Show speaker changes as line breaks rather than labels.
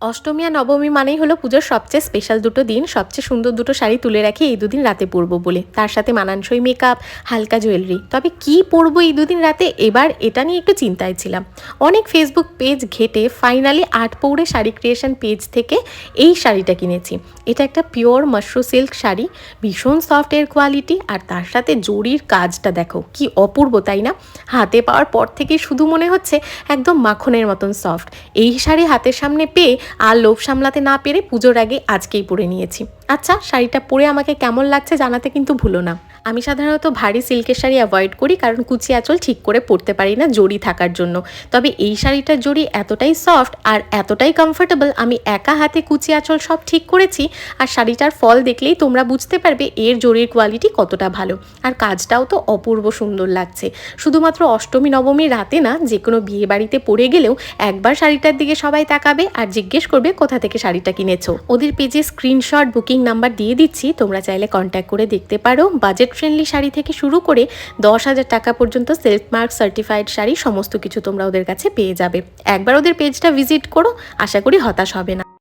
অষ্টমী আর নবমী মানেই হলো পুজোর সবচেয়ে স্পেশাল দুটো দিন, সবচেয়ে সুন্দর দুটো শাড়ি তুলে রাখি এই দুদিন রাতে পরবো বলে। তার সাথে মানানসই মেকআপ হালকা জুয়েলারি তবে কি পরবো এই দুদিন রাতে? এবার এটা নিয়ে একটু চিন্তায় ছিলাম। অনেক ফেসবুক পেজ ঘেটে ফাইনালি আট পৌড়ে শাড়ি ক্রিয়েশন পেজ থেকে এই শাড়িটা কিনেছি। এটা একটা পিওর মাশরু সিল্ক শাড়ি, ভীষণ সফট এর কোয়ালিটি আর তার সাথে জরির কাজটা দেখো, কি অপূর্ব, তাই না? হাতে পাওয়ার পর থেকে শুধু মনে হচ্ছে একদম মাখনের মতন সফট এই শাড়ি হাতের সামনে পেয়ে আর লোভ সামলাতে না পেরে পুজোর আগে আজকেই পরে নিয়েছি। আচ্ছা শাড়িটা পরে আমাকে কেমন লাগছে জানাতে কিন্তু ভুলো না। আমি সাধারণত ভারী সিল্কের শাড়ি অ্যাভয়েড করি কারণ কুচি আঁচল ঠিক করে পরতে পারি না জড়ি থাকার জন্য। তবে এই শাড়িটার জড়ি এতটাই সফট আর এতটাই কমফোর্টেবল আমি একা হাতে কুচি আঁচল সব ঠিক করেছি আর শাড়িটার ফল দেখলেই তোমরা বুঝতে পারবে এর জরির কোয়ালিটি কতটা ভালো। আর কাজটাও তো অপূর্ব সুন্দর লাগছে। শুধুমাত্র অষ্টমী, নবমী রাতে না যে কোনো বিয়ে বাড়িতে পরে গেলেও একবার শাড়িটার দিকে সবাই তাকাবে আর জিজ্ঞেস করবে কোথা থেকে শাড়িটা কিনেছো। ওদের পেজে স্ক্রিনশট বুকিং নাম্বার দিয়ে দিচ্ছি। তোমরা চাইলে কন্ট্যাক্ট করে দেখতে পারো। বাজেট ফ্রেন্ডলি শাড়ি থেকে শুরু করে দশ হাজার টাকা পর্যন্ত সেলফ মার্ক সার্টিফাইড শাড়ি, সমস্ত কিছু তোমরা ওদের কাছে পেয়ে যাবে। একবার ওদের পেজটা ভিজিট করো, আশা করি হতাশ হবে না।